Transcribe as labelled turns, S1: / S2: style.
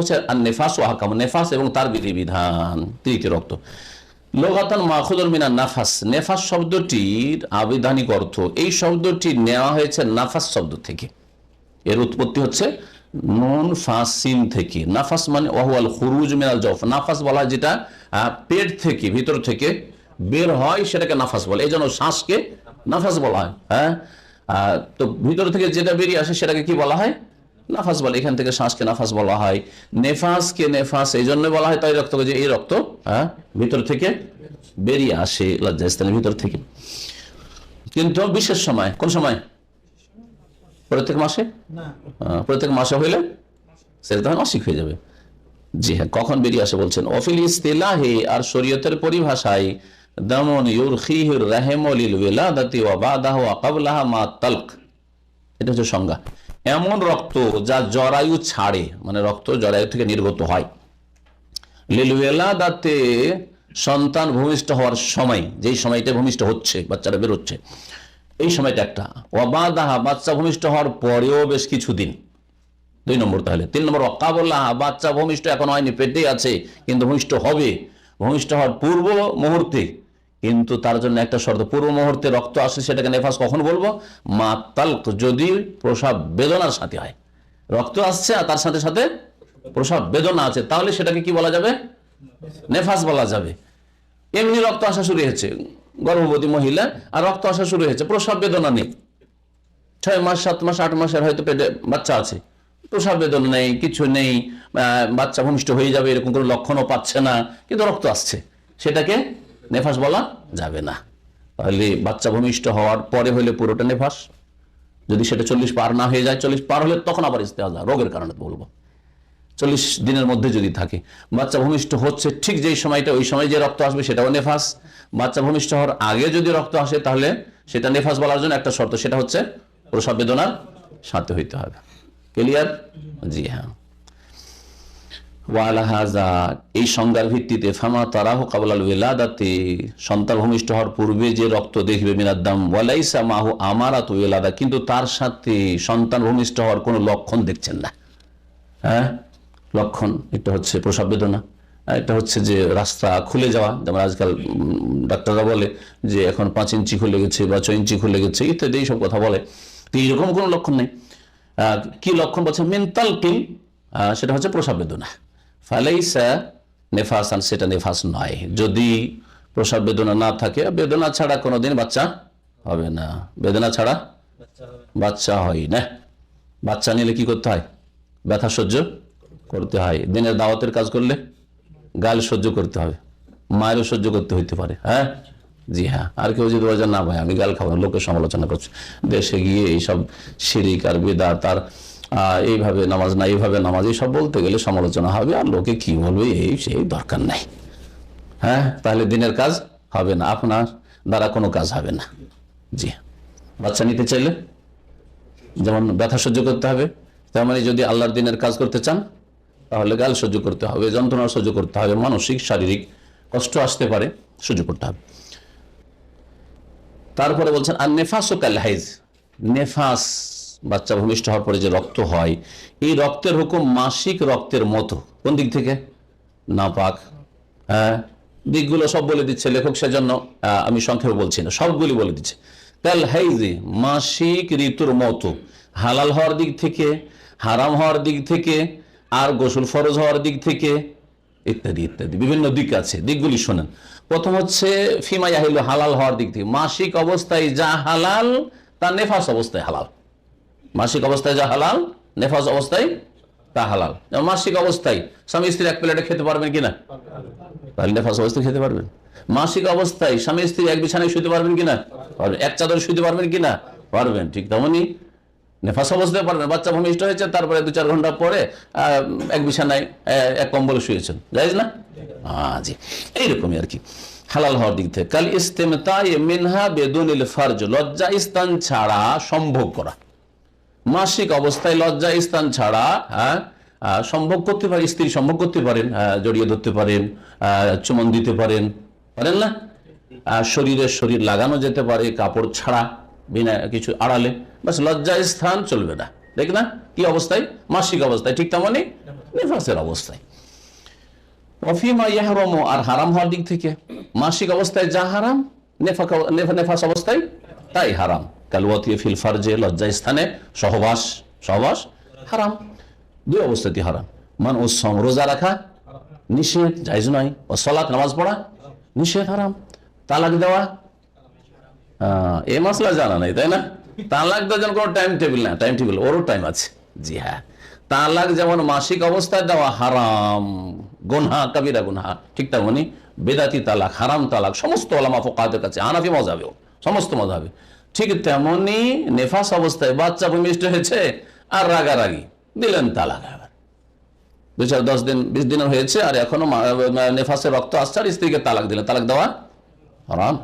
S1: হচ্ছে নেফাস ও হাকাম নেফাস এবং তার বিধিবিধান। তৃতীয় রক্ত। লোগাতান মাখুদুল মিনা নাফাস। নেফাস শব্দটির আবিধানিক অর্থ, এই শব্দটি নেওয়া হয়েছে নাফাস শব্দ থেকে। এর উৎপত্তি হচ্ছে নুন ফাসিন থেকে। নাফাস মানে ওয়াহুয়াল খুরুজ মিনাল জফ। নাফাস বলা যেটা পেট থেকে, ভিতর থেকে বের হয়, সেটাকে নাফাস বলে। এই জন্য শ্বাসকে নাফাস বলা হয় হ্যাঁ? তো ভিতর থেকে যেটা বেরিয়ে আসে, সেটাকে কি বলা হয়? নাফাস বলে এখান থেকে শ্বাসকে নাফাস বলা হয়। নেফাসকে নেফাস এই জন্য বলা হয় তাই রক্তকে যে এই রক্ত হ্যাঁ ভিতর থেকে বেরিয়ে আসে লজ্জাস্থানের ভিতর থেকে। কিন্তু বিশেষ সময় কোন সময়? প্রত্যেক মাসে? প্রত্যেক মাসে হইলে সেটা তখন অসিক হয়ে যাবে। জি হ্যাঁ কখন বেরিয়ে আসে বলছেন অফিল ইস্তিলাহে আর শরীয়তের পরিভাষায় দমন ইউরখিহির রাহেমলিল ওয়ালাদাতি ওয়া বাদাহু ওয়া ক্বাবলাহা মা তালক। এটা হচ্ছে সংজ্ঞা। এমন রক্ত যা জরায়ু ছাড়ে মানে রক্ত জরায়ু থেকে নির্গত হয়। লিলওয়েলাদাতে সন্তান ভূমিষ্ঠ হওয়ার সময়, যেই সময়টা ভূমিষ্ঠ হচ্ছে, বাচ্চারা বেরোচ্ছে, এই সময়টা একটা। ওয়াবাদাহা বাচ্চা ভূমিষ্ঠ হওয়ার পরেও বেশ কিছুদিন। দুই নম্বর তাহলে। তিন নম্বর অকাবল্লাহ বাচ্চা ভূমিষ্ঠ এখন হয়নি, পেটেই আছে, কিন্তু ভূমিষ্ঠ হবে। ভূমিষ্ঠ হওয়ার পূর্ব মুহূর্তে কিন্তু তার জন্য একটা শর্ত, পূর্ব মুহূর্তে রক্ত আসে সেটাকে নেফাস কখন বলব? মা তালক, যদি প্রসাব বেদনার সাথে হয়। রক্ত আসছে আর তার সাথে সাথে প্রসাব বেদনা আছে, তাহলে সেটাকে কি বলা যাবে? নেফাস বলা যাবে। এমনি রক্ত আসা শুরু হয়েছে, গর্ভবতী মহিলা, আর রক্ত আসা শুরু হয়েছে, প্রসাব বেদনা নেই। ছয় মাস, সাত মাস, আট মাসের হয়তো পেটে বাচ্চা আছে। প্রসাব বেদনা নেই, কিছু নেই বাচ্চা ভূমিষ্ঠ হয়ে যাবে, এরকম কোনো লক্ষণও পাচ্ছে না, কিন্তু রক্ত আসছে। সেটাকে নেফাস বলা যাবে না। তাহলে বাচ্চা ভূমিষ্ঠ হওয়ার পরে হলে পুরোটা নেফাস। যদি সেটা চল্লিশ পার না হয়ে যায়, চল্লিশ পার হলে তখন আবার ইস্তেহাজা, রোগের কারণে বলব। চল্লিশ দিনের মধ্যে যদি থাকে, বাচ্চা ভূমিষ্ঠ হচ্ছে ঠিক যেই সময়টা, ওই সময় যে রক্ত আসবে সেটাও নেফাস। বাচ্চা ভূমিষ্ঠ হওয়ার আগে যদি রক্ত আসে, তাহলে সেটা নেফাস বলার জন্য একটা শর্ত, সেটা হচ্ছে প্রসব বেদনার সাথে হইতে হবে। ক্লিয়ার জি হ্যাঁ। ওয়ালাহাজা এই সংজ্ঞার ভিত্তিতে ফামা তারাহ কাবলাল ওয়েলাদাতে, সন্তান ভূমিষ্ঠ হওয়ার পূর্বে যে রক্ত দেখবে মিনাদ্দাম ওয়ালাইসা মাহু আমারাত ওয়েলাদা, কিন্তু তার সাথে সন্তান ভূমিষ্ঠ হওয়ার কোনো লক্ষণ দেখছেন না। হ্যাঁ? লক্ষণ একটা হচ্ছে প্রসব বেদনা। একটা হচ্ছে যে রাস্তা খুলে যাওয়া, যেমন আজকাল ডাক্তাররা বলে যে এখন পাঁচ ইঞ্চি খুলে গেছে বা ছয় ইঞ্চি খুলে গেছে, ইত্যাদি এইসব কথা বলে। তো এইরকম কোনো লক্ষণ নেই। কি লক্ষণ বলছে? মেন্টাল কিল সেটা হচ্ছে প্রসব বেদনা। ফালাইসা নেফাসান সেটা নেফাস নয়। যদি প্রসব বেদনা না থাকে বেদনা ছাড়া কোনোদিন বাচ্চা হবে না। বেদনা ছাড়া বাচ্চা হয় না। বাচ্চা নিলে কি করতে হয়? ব্যথা সহ্য করতে হয়। দিনের দাওয়াতের কাজ করলে গাল সহ্য করতে হবে। মায়েরও সহ্য করতে হইতে পারে। হ্যাঁ? জি হ্যাঁ। আর কেউ যদি বলে যে, না ভাই আমি গাল খাব লোকের সমালোচনা করছি। দেশে গিয়ে এইসব শিরিক আর বেদাত আর আহ, এইভাবে নামাজ না এইভাবে নামাজ, এইসব বলতে গেলে সমালোচনা হবে, আর লোকে কি বলবে, এই, সেই দরকার নাই। হ্যাঁ তাহলে দিনের কাজ হবে না, আপনার দ্বারা কোনো কাজ হবে না। জি। বাচ্চা নিতে চাইলে, যেমন ব্যথা সহ্য করতে হবে, তেমনি যদি আল্লাহর দিনের কাজ করতে চান, তাহলে গাল সহ্য করতে হবে যন্ত্রণা সহ্য করতে হবে, মানসিক, শারীরিক কষ্ট আসতে পারে, সহ্য করতে হবে। তারপরে বলছেন আর নেফাস ও কালহাইজ। নেফাস বাচ্চা ভূমিষ্ঠ হওয়ার পরে যে রক্ত হয়, এই রক্তের হুকুম মাসিক রক্তের মতো। কোন দিক থেকে? না পাক হ্যাঁ? দিকগুলো সব বলে দিচ্ছে লেখক সেজন্য। আমি সংক্ষেপে বলছি না, সবগুলি বলে দিচ্ছে। কাল হাইজে, মাসিক ঋতুর মতো। হালাল হওয়ার দিক থেকে, হারাম হওয়ার দিক থেকে, আর গোসল ফরজ হওয়ার দিক থেকে, ইত্যাদি ইত্যাদি। বিভিন্ন দিক আছে, দিকগুলি শোনেন। প্রথম হচ্ছে, ফিমা ইয়াহিল হালাল হওয়ার দিক থেকে। মাসিক অবস্থায় যা হালাল, তা নেফাস অবস্থায় হালাল। মাসিক অবস্থায় যা হালাল নেফাজ অবস্থায় তা হালাল। মাসিক অবস্থায় স্বামী স্ত্রী এক প্লেটে খেতে পারবেন কিনা তাহলে নেফাস অবস্থায় খেতে পারবেন। মাসিক অবস্থায় স্বামী স্ত্রী এক বিছানায় শুতে পারবেন কিনা পারবেন। এক চাদর শুতে পারবেন কিনা পারবেন, ঠিক তেমনই নেফাস অবস্থায় পারবেন। বাচ্চা ভূমিষ্ঠ হয়েছে, তারপরে দু চার ঘণ্টা পরে এক বিছানায় এক কম্বল শুয়েছেন। যাইজ না? হ্যাঁ জি। এইরকমই আর কি। হালাল হওয়ার দিক থেকে। কাল ইস্তেমতায় মিনহা বেদুনিল ফার্জ। লজ্জা স্থান ছাড়া সম্ভব করা। মাসিক অবস্থায় লজ্জা স্থান ছাড়া হ্যাঁ সম্ভব করতে পারেন, স্ত্রী সম্ভব করতে পারেন জড়িয়ে ধরতে পারেন চুমন দিতে পারেন পারেন না? শরীরে শরীর লাগানো যেতে পারে, কাপড় ছাড়া, বিনা কিছু আড়ালে বাস লজ্জা স্থান চলবে না। দেখ না, কি অবস্থায়? মাসিক অবস্থায়, ঠিক তেমনই নেফাসের অবস্থায়। অফিমা ইয়াহরম, আর হারাম হওয়ার দিক থেকে, মাসিক অবস্থায় যা হারাম নেফা- নেফা- নেফাস অবস্থায় তাই হারাম। স্থানে সহবাস রাখা নামাজ পড়া দেওয়া নাই, তাই না? তালাক জন্য কোনো টাইম টেবিল না। টাইম টেবিল ওরও টাইম আছে। হ্যাঁ। তালাক যেমন মাসিক অবস্থায় দেওয়া হারাম, গুনহা, কবিরা গুনহা, ঠিক তেমনি বেদাতি তালাক, হারাম তালাক, সমস্ত ওলামা ফোকাদের কাছে আনাফি মজাবেও, সমস্ত মজাবে। ঠিক তেমনি নেফাস অবস্থায় বাচ্চা ভূমিষ্ঠ হয়েছে আর রাগারাগি। দিলেন তালাক দু চার দশ দিন, বিশ দিনও হয়েছে আর এখনও নেফাসে রক্ত আসছে আর স্ত্রীকে তালাক দিলেন। তালাক দেওয়া হারাম।